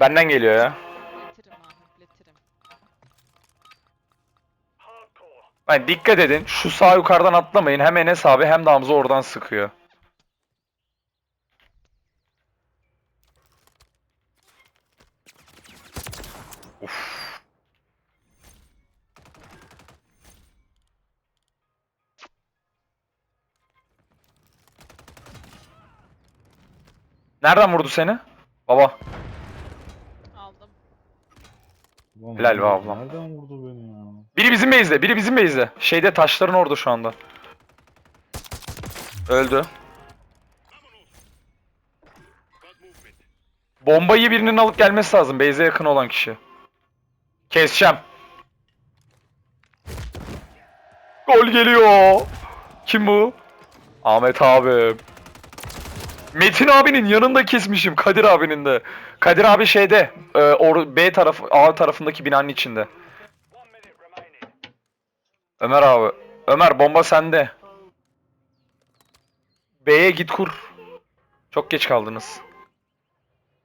Benden geliyor ya. Yani dikkat edin. Şu sağ yukarıdan atlamayın. Hem Enes abi hem de Hamza oradan sıkıyor. Uf. Nereden vurdu seni? Baba. Aldım. Ulan Helal be ablam. Nereden vurdu beni ya? Biri bizim base'de, biri bizim base'de. Şeyde taşların orada şu anda. Öldü. Bombayı birinin alıp gelmesi lazım. Base'e yakın olan kişi. Keseceğim. Gol geliyor. Kim bu? Ahmet abi. Metin abinin yanında kesmişim. Kadir abinin de. Kadir abi şeyde. E, or B tarafı, A tarafındaki binanın içinde. Ömer abi. Ömer bomba sende. B'ye git kur. Çok geç kaldınız.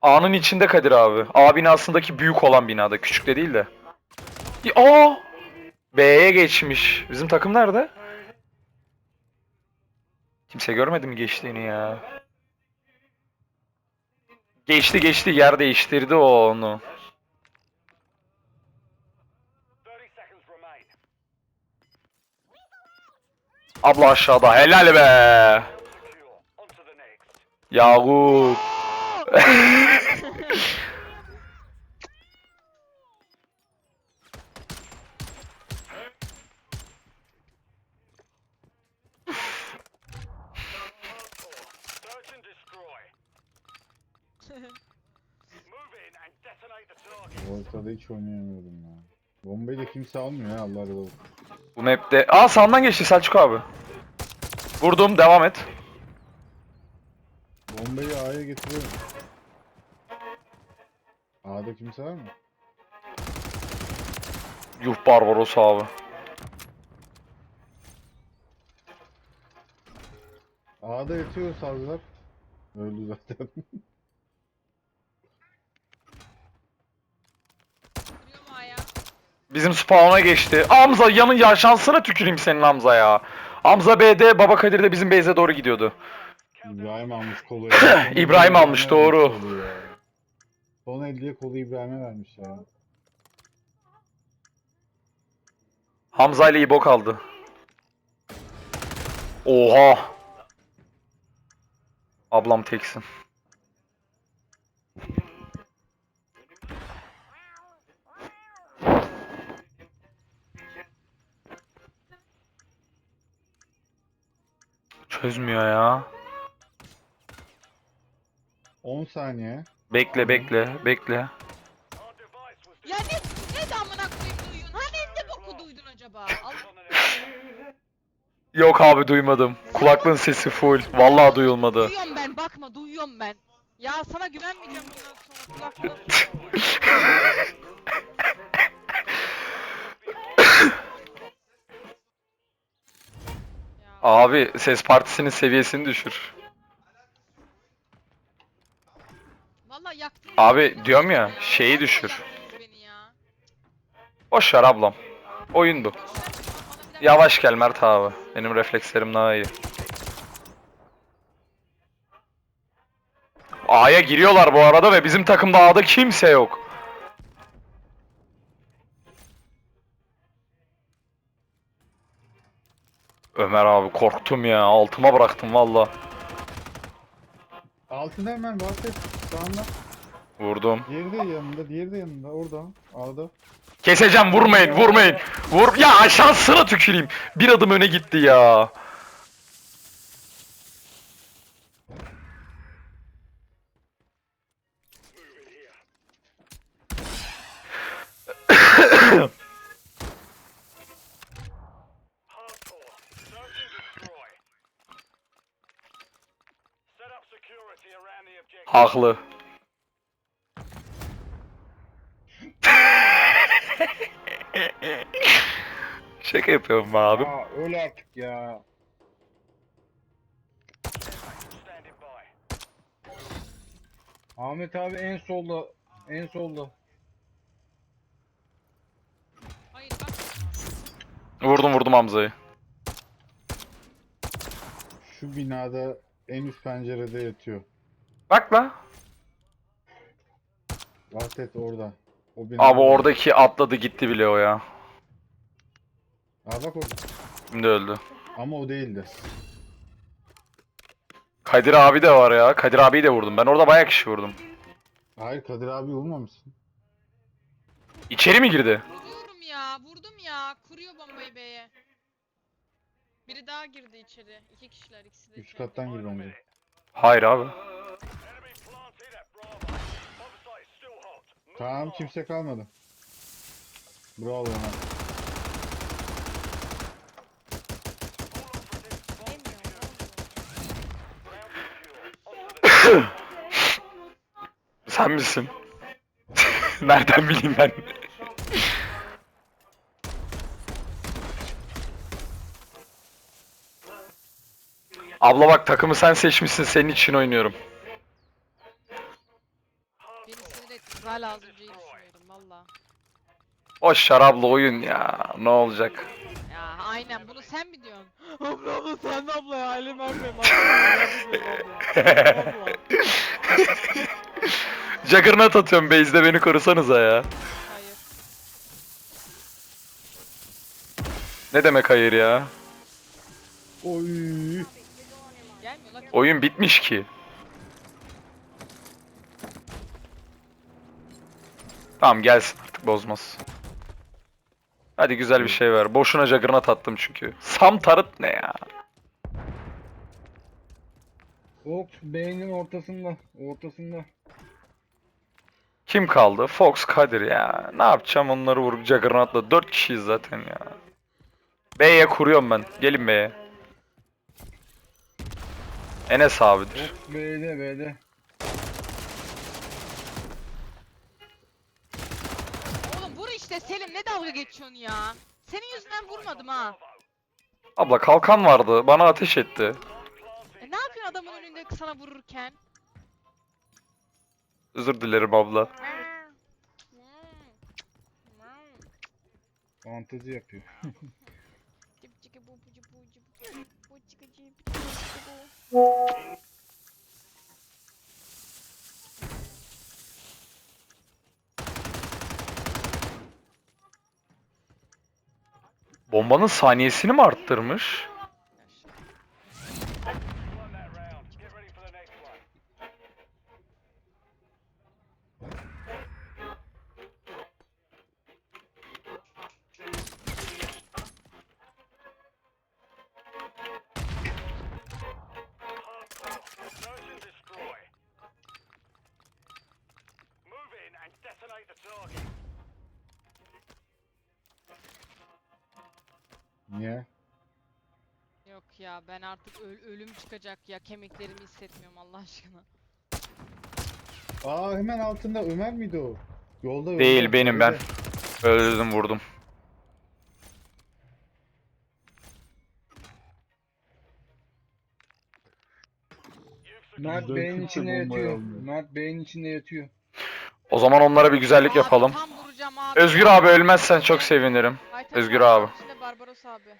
A'nın içinde Kadir abi. A binasındaki büyük olan binada. Küçük de değil de. Aa! B'ye geçmiş. Bizim takım nerede? Kimse görmedi mi geçtiğini ya? Geçti geçti yer değiştirdi o onu. Abla aşağıda helal be. Yakup. Ortada hiç oynayamıyorum ya. Bombayı da kimse almıyor ya Allah razı olsun. Bu map'te... Aa sağından geçti Selçuk abi. Vurdum devam et. Bombayı A'ya getiriyorum. A'da kimse var mı? Yuh Barbaros abi. A'da yatıyor sazlar. Öldü zaten. Vuruyor mu aya? Bizim spawn'a geçti. Hamza yanın ya şansına tüküreyim senin Hamza ya. Hamza B'de Baba Kadir de bizim base'e doğru gidiyordu. İbrahim almış kolayı. İbrahim almış, doğru. Son 50'ye kolu İbrahim'e vermiş ya. Hamza ile İbo kaldı. Oha. Ablam teksin. Çözmüyor ya. 10 saniye. Bekle bekle bekle. Ya ne, ne de amına koyayım duyuyorsun? Hani ne boku duydun acaba? Yok abi duymadım. Kulaklığın sesi full. Vallahi duyulmadı. duyuyorum ben bakma duyuyorum ben. Ya sana güvenmeyeceğim bundan sonra. Ya, Abi ses partisinin seviyesini düşür. Vallahi yaktın. Abi diyorum ya şeyi düşür. Beni ya. Boş ver ablam. Oyun bu. Yavaş gel Mert abi. Benim reflekslerim daha iyi. A'ya giriyorlar bu arada ve bizim takımda A'da kimse yok. Ömer abi korktum ya. Altıma bıraktım valla. Altında hemen bahset. Sağında. Vurdum. Diğeri de yanında, diğeri de yanında. Orada. A'da. Keseceğim vurmayın vurmayın. Vur ya aşağısına tüküreyim. Bir adım öne gitti ya. Haklı. Şaka yapıyorum be abim. Aa öyle artık ya. Ahmet abi en solda En solda. Hayır bak. Vurdum vurdum Hamza'yı. Şu binada en üst pencerede yatıyor. Bak lan. Vahdet orada. O binada. Abi oradaki atladı gitti bile o ya. Aa bak orada. Şimdi öldü. Ama o değildi. Kadir abi de var ya. Kadir abiyi de vurdum. Ben orada bayağı kişi vurdum. Hayır Kadir abi vurmamışsın. İçeri mi girdi? Vuruyorum ya. Vurdum ya. Kuruyor bombayı B'ye. Biri daha girdi içeri. İki kişiler ikisi de. Üst içeri. kattan gir bence. Hayır abi. Tamam kimse kalmadı. Bravo ona. Sen misin? Nereden bileyim ben? Abla bak takımı sen seçmişsin senin için oynuyorum. Beni sinir ettin. Hala az önceyi düşünüyorum valla. O şarablı oyun ya. Ne olacak? Ya aynen bunu sen mi diyorsun? abla abla sen de abla ya. Halim vermiyorum Juggernaut atıyorum base'de beni korusanıza ya. Hayır. Ne demek hayır ya? Oy. Oyun bitmiş ki. Tamam gelsin artık bozmaz. Hadi güzel bir şey ver. Boşuna Juggernaut attım çünkü. Sam tarıt ne ya? Fox beynin ortasında. Ortasında. Kim kaldı? Fox, Kadir ya. Ne yapacağım onları vurup Juggernaut'la. 4 kişiyiz zaten ya. B'ye kuruyorum ben. Gelin B'ye. Enes abidir. B'de B'de. Oğlum vur işte Selim ne dalga geçiyorsun ya? Senin yüzünden vurmadım ha. Abla kalkan vardı. Bana ateş etti. E ne yapıyorsun adamın önünde sana vururken? Özür dilerim abla. Fantezi yapıyor. Bombanın saniyesini mi arttırmış? Niye? Yok ya ben artık öl- ölüm çıkacak ya kemiklerimi hissetmiyorum Allah aşkına. Aa hemen altında Ömer miydi o? Yolda öldü. Değil benim ben. Öldü. Öldürdüm vurdum. Mert Bey'in içinde yatıyor. Mert Bey'in içinde yatıyor. O zaman onlara bir güzellik Abi yapalım. Tam vuracağım abi. Özgür abi ölmezsen çok sevinirim. Özgür abi. abi. İçinde Barbaros abi.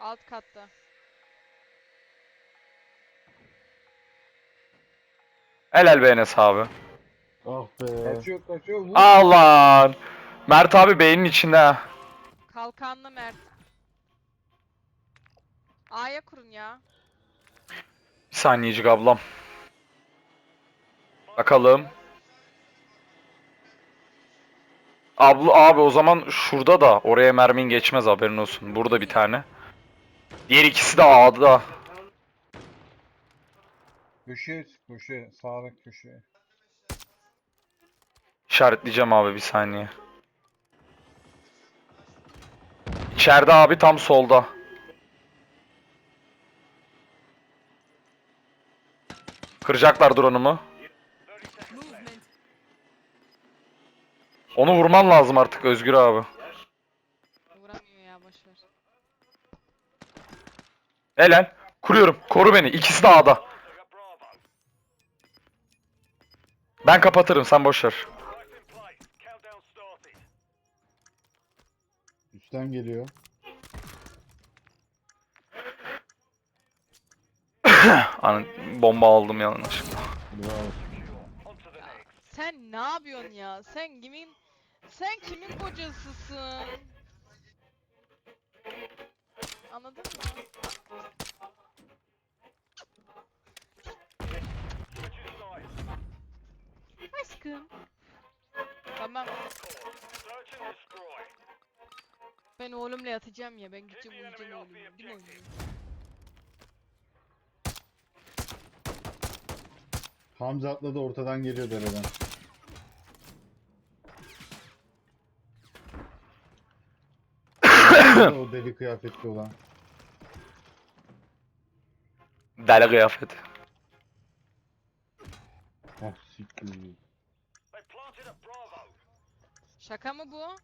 Alt katta. Helal be Enes abi. Ah be. Kaçıyor kaçıyor. Vur. Allah. Mert abi beynin içinde ha. Kalkanlı Mert. A'ya kurun ya. Bir saniyecik ablam. Bakalım. Abla abi o zaman şurada da oraya mermin geçmez haberin olsun. Burada bir tane. Diğer ikisi de A'da. Köşeye köşeye. Sağdaki köşeye. İşaretleyeceğim abi bir saniye. İçeride abi tam solda. Kıracaklar drone'umu. Onu vurman lazım artık Özgür abi. Vuramıyor ya boşver. Helal. Kuruyorum. Koru beni. İkisi de A'da. Ben kapatırım sen boş ver. Üstten geliyor. Hani bomba aldım yanlışlıkla. Bravo. Sen ne yapıyorsun ya? Sen kimin sen kimin kocasısın? Anladın mı? Aşkım. Tamam. Ben oğlumla yatacağım ya. Ben gideceğim uyuyacağım oğlumla. Değil mi oğlum? Hamza atladı ortadan geliyor dereden. O deli kıyafetli olan. Deli kıyafet. Ah siktir. Şaka mı bu?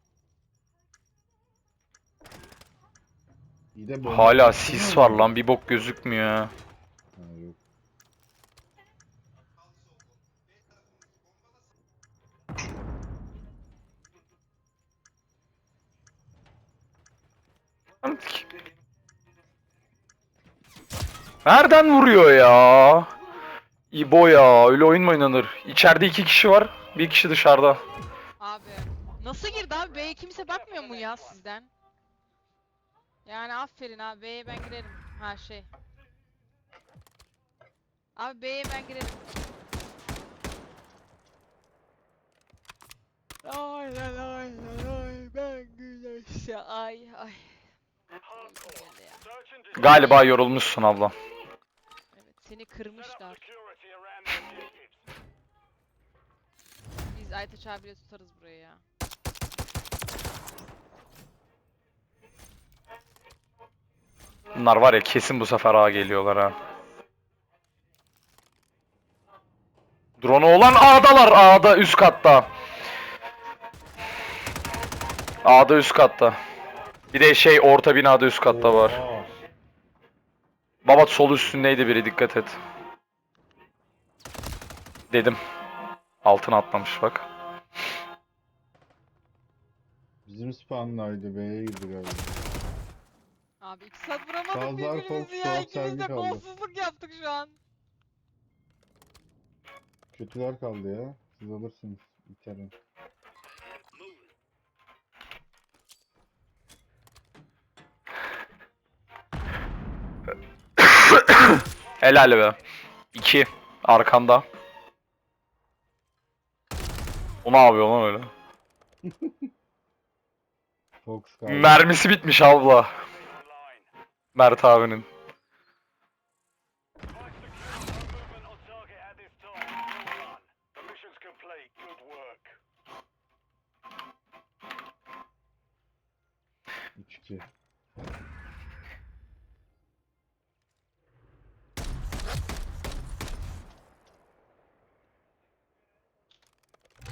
İyi de bomba Hala sis var lan bir bok gözükmüyor. Ha, yok. Nereden vuruyor ya? İbo ya öyle oyun mu oynanır? İçeride iki kişi var. Bir kişi dışarıda. Abi. Nasıl girdi abi? B'ye kimse bakmıyor mu ya sizden? Yani aferin abi. B'ye ben girerim. Ha şey. Abi B'ye ben girerim. Aynen aynen ay ben güneşe ay ay. Galiba yorulmuşsun abla. Seni kırmışlar. Biz Aytaç abiyle tutarız burayı ya. Bunlar var ya kesin bu sefer A geliyorlar ha. Drone olan A'dalar. A'da üst katta. A'da üst katta. Bir de şey orta binada üst katta var. Oha. Baba sol üstündeydi biri dikkat et. Dedim. Altına atlamış bak. Bizim spawn'daydı B'ye girdi galiba. Abi iki saat vuramadık Sazlar birbirimizi Fox, ya. Suat İkimiz de kaldı. kolsuzluk yaptık şu an. Kötüler kaldı ya. Siz alırsınız. İçeri. Helal be. 2. Arkanda. O ne yapıyor lan öyle? Fox. Mermisi bitmiş abla. Mert abinin.